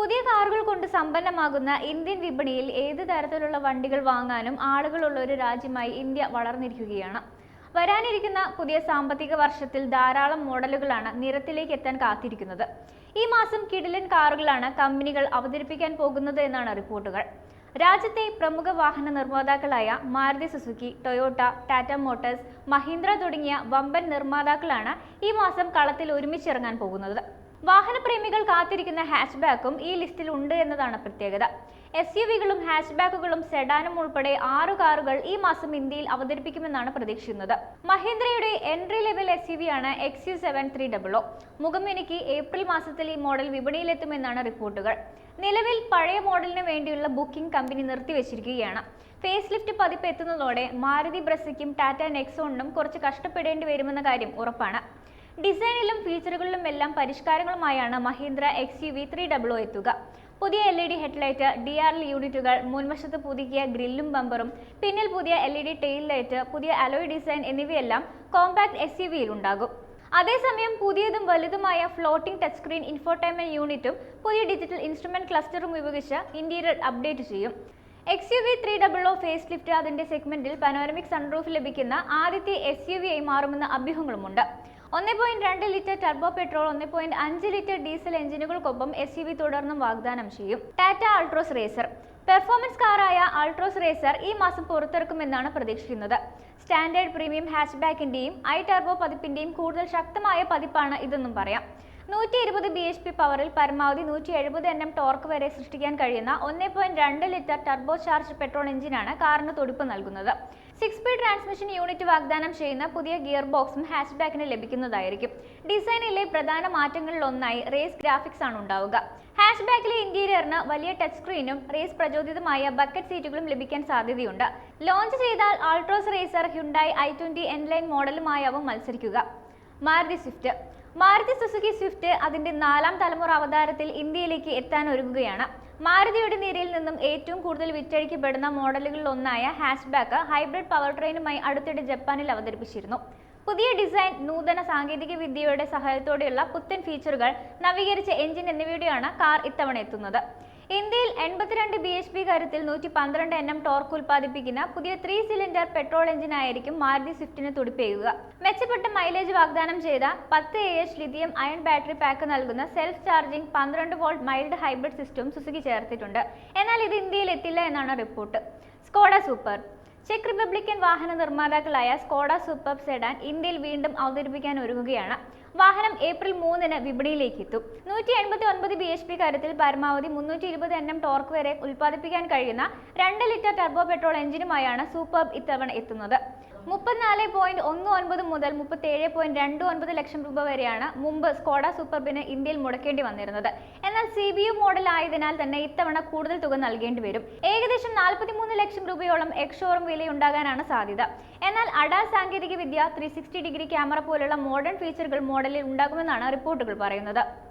പുതിയ കാറുകൾ കൊണ്ട് സമ്പന്നമാകുന്ന ഇന്ത്യൻ വിപണിയിൽ ഏത് തരത്തിലുള്ള വണ്ടികൾ വാങ്ങാനും ആളുകളുള്ള ഒരു രാജ്യമായി ഇന്ത്യ വളർന്നിരിക്കുകയാണ്. വരാനിരിക്കുന്ന പുതിയ സാമ്പത്തിക വർഷത്തിൽ ധാരാളം മോഡലുകളാണ് നിരത്തിലേക്ക് എത്താൻ കാത്തിരിക്കുന്നത്. ഈ മാസം കിടിലൻ കാറുകളാണ് കമ്പനികൾ അവതരിപ്പിക്കാൻ പോകുന്നത് എന്നാണ് റിപ്പോർട്ടുകൾ. രാജ്യത്തെ പ്രമുഖ വാഹന നിർമ്മാതാക്കളായ Maruti Suzuki Toyota Tata motors Mahindra തുടങ്ങിയ വമ്പൻ നിർമ്മാതാക്കളാണ് ഈ മാസം കളത്തിൽ ഒരുമിച്ചിറങ്ങാൻ പോകുന്നത്. വാഹനപ്രേമികൾ കാത്തിരിക്കുന്ന ഹാച്ച്ബാക്കും ഈ ലിസ്റ്റിൽ ഉണ്ട് എന്നതാണ് പ്രത്യേകത. എസ് യു വികളും ഹാച്ച്ബാക്കുകളും സെഡാനും ഉൾപ്പെടെ ആറു കാറുകൾ ഈ മാസം ഇന്ത്യയിൽ അവതരിപ്പിക്കുമെന്നാണ് പ്രതീക്ഷിക്കുന്നത്. മഹീന്ദ്രയുടെ entry level S U V ആണ് X U seven three double O മുഖമിനിക്ക് April മാസത്തിൽ ഈ മോഡൽ വിപണിയിലെത്തുമെന്നാണ് റിപ്പോർട്ടുകൾ. നിലവിൽ പഴയ മോഡലിന് വേണ്ടിയുള്ള ബുക്കിംഗ് കമ്പനി നിർത്തിവെച്ചിരിക്കുകയാണ്. ഫേസ് ലിഫ്റ്റ് പതിപ്പ് എത്തുന്നതോടെ മാരുതി ബ്രസയ്ക്കും ടാറ്റ നെക്സോണിനും കുറച്ച് കഷ്ടപ്പെടേണ്ടി വരുമെന്ന കാര്യം ഉറപ്പാണ്. ഡിസൈനിലും ഫീച്ചറുകളിലും എല്ലാം പരിഷ്കാരങ്ങളുമായാണ് Mahindra X U V three W എത്തുക. പുതിയ L E D headlight D R L യൂണിറ്റുകൾ മുൻവശത്ത് പുതുക്കിയ ഗ്രില്ലും ബമ്പറും പിന്നിൽ പുതിയ L E D tail light പുതിയ അലോയ് ഡിസൈൻ എന്നിവയെല്ലാം കോമ്പാക്ട് എസ് യു വിയിൽ ഉണ്ടാകും അതേസമയം പുതിയതും വലുതുമായ ഫ്ലോട്ടിംഗ് ടച്ച് സ്ക്രീൻ ഇൻഫോർടൈൻമെന്റ് യൂണിറ്റും പുതിയ ഡിജിറ്റൽ ഇൻസ്ട്രുമെന്റ് ക്ലസ്റ്ററും ഉപയോഗിച്ച് ഇന്റീരിയർ അപ്ഡേറ്റ് ചെയ്യും. X U V three double O facelift അതിന്റെ സെഗ്മെന്റിൽ പനോരമിക് സൺറൂഫ് ലഭിക്കുന്ന ആദ്യത്തെ എസ് യു വി ആയി മാറുമെന്ന അഭ്യൂഹങ്ങളുമുണ്ട്. ഒന്ന് പോയിന്റ് രണ്ട് ലിറ്റർ ടർബോ പെട്രോൾ ഒന്ന് പോയിന്റ് അഞ്ച് ലിറ്റർ ഡീസൽ എഞ്ചിനുകൾക്കൊപ്പം എസ് യു വി തുടർന്നും വാഗ്ദാനം ചെയ്യും. ടാറ്റ അൾട്രോസ് റേസർ പെർഫോമൻസ് കാറായ അൾട്രോസ് റേസർ ഈ മാസം പുറത്തിറക്കുമെന്നാണ് പ്രതീക്ഷിക്കുന്നത്. സ്റ്റാൻഡേർഡ് പ്രീമിയം ഹാച്ച്ബാക്കിന്റെയും ഐ ടർബോ പതിപ്പിന്റെയും കൂടുതൽ ശക്തമായ പതിപ്പാണ് ഇതെന്നും പറയാം. നൂറ്റി ഇരുപത് ബി എച്ച് പി പവറിൽ പരമാവധി നൂറ്റി എഴുപത് എൻ എം ടോർക്ക് വരെ സൃഷ്ടിക്കാൻ കഴിയുന്ന ഒന്ന് പോയിന്റ് രണ്ട് ലിറ്റർ ടർബോ ചാർജ് പെട്രോൾ എഞ്ചിനാണ് കാറിന് തൊടുപ്പ് നൽകുന്നത്. സിക്സ് സ്പീഡ് ട്രാൻസ്മിഷൻ യൂണിറ്റ് വാഗ്ദാനം ചെയ്യുന്ന പുതിയ ഗിയർ ബോക്സും ഹാച്ച്ബാക്കിന് ലഭിക്കുന്നതായിരിക്കും. ഡിസൈനിലെ പ്രധാന മാറ്റങ്ങളിലൊന്നായി റേസ് ഗ്രാഫിക്സ് ആണ് ഉണ്ടാവുക. ഹാച്ച്ബാക്കിലെ ഇന്റീരിയറിന് വലിയ ടച്ച് സ്ക്രീനും റേസ് പ്രചോദിതമായ ബക്കറ്റ് സീറ്റുകളും ലഭിക്കാൻ സാധ്യതയുണ്ട്. ലോഞ്ച് ചെയ്താൽ Altroz racer Hyundai I twenty N Line മോഡലുമായാവും മത്സരിക്കുക. Maruti Swift. Maruti Suzuki Swift അതിന്റെ നാലാം തലമുറ അവതാരത്തിൽ ഇന്ത്യയിലേക്ക് എത്താൻ ഒരുങ്ങുകയാണ്. മാരുതിയുടെ നിരയിൽ നിന്നും ഏറ്റവും കൂടുതൽ വിറ്റഴിക്കപ്പെടുന്ന മോഡലുകളിൽ ഒന്നായ ഹാഷ്ബാക്ക് ഹൈബ്രിഡ് പവർ ട്രെയിനുമായി അടുത്തിടെ ജപ്പാനിൽ അവതരിപ്പിച്ചിരുന്നു. പുതിയ ഡിസൈൻ നൂതന സാങ്കേതിക വിദ്യയുടെ സഹായത്തോടെയുള്ള പുത്തൻ ഫീച്ചറുകൾ നവീകരിച്ച എഞ്ചിൻ എന്നിവയുടെയാണ് കാർ ഇത്തവണ എത്തുന്നത്. ഇന്ത്യയിൽ എൺപത്തിരണ്ട് ബി എച്ച് പി കരുത്തിൽ നൂറ്റി പന്ത്രണ്ട് എൻ എം ടോർക്ക് ഉൽപ്പാദിപ്പിക്കുന്ന പുതിയ ത്രീ സിലിണ്ടർ പെട്രോൾ എഞ്ചിനായിരിക്കും മാരുതി സ്വിഫ്റ്റിന് തുടിപ്പേകുക മെച്ചപ്പെട്ട മൈലേജ് വാഗ്ദാനം ചെയ്ത പത്ത് A H lithium ion battery pack നൽകുന്ന സെൽഫ് ചാർജിംഗ് പന്ത്രണ്ട് volt mild hybrid system Suzuki ചേർത്തിട്ടുണ്ട്. എന്നാൽ ഇത് ഇന്ത്യയിൽ എത്തില്ല എന്നാണ് റിപ്പോർട്ട് സ്കോഡ സൂപ്പർ ചെക്ക് റിപ്പബ്ലിക്കൻ വാഹന നിർമ്മാതാക്കളായ സ്കോഡ സൂപ്പർ സെഡാൻ ഇന്ത്യയിൽ വീണ്ടും അവതരിപ്പിക്കാൻ ഒരുങ്ങുകയാണ്. വാഹനം ഏപ്രിൽ മൂന്നിന് വിപണിയിലേക്ക് എത്തും നൂറ്റി എൺപത്തി ഒൻപത് ബി എച്ച് പി കാര്യത്തിൽ പരമാവധി മുന്നൂറ്റി ഇരുപത് എൻ എം ടോർക്ക് വരെ ഉൽപ്പാദിപ്പിക്കാൻ കഴിയുന്ന രണ്ട് ലിറ്റർ ടർബോ പെട്രോൾ എഞ്ചിനുമായാണ് സൂപ്പർ ഇത്തവണ എത്തുന്നത്. മുപ്പത്തിനാല് പോയിന്റ് ഒന്ന് ഒൻപത് മുതൽ മുപ്പത്തേഴ് പോയിന്റ് രണ്ട് ഒൻപത് ലക്ഷം രൂപ വരെയാണ് മുമ്പ് സ്കോഡ സൂപ്പർബിന് ഇന്ത്യയിൽ മുടക്കേണ്ടി വന്നിരുന്നത്. എന്നാൽ സി ബി യു മോഡൽ ആയതിനാൽ തന്നെ ഇത്തവണ കൂടുതൽ തുക നൽകേണ്ടി വരും. ഏകദേശം നാൽപ്പത്തിമൂന്ന് ലക്ഷം രൂപയോളം എക്സോറും വിലയുണ്ടാകാനാണ് സാധ്യത. എന്നാൽ അഡാ സാങ്കേതിക വിദ്യ ത്രീ ഡിഗ്രി ക്യാമറ പോലുള്ള മോഡേൺ ഫീച്ചറുകൾ മോഡലിൽ ഉണ്ടാകുമെന്നാണ് റിപ്പോർട്ടുകൾ പറയുന്നത്.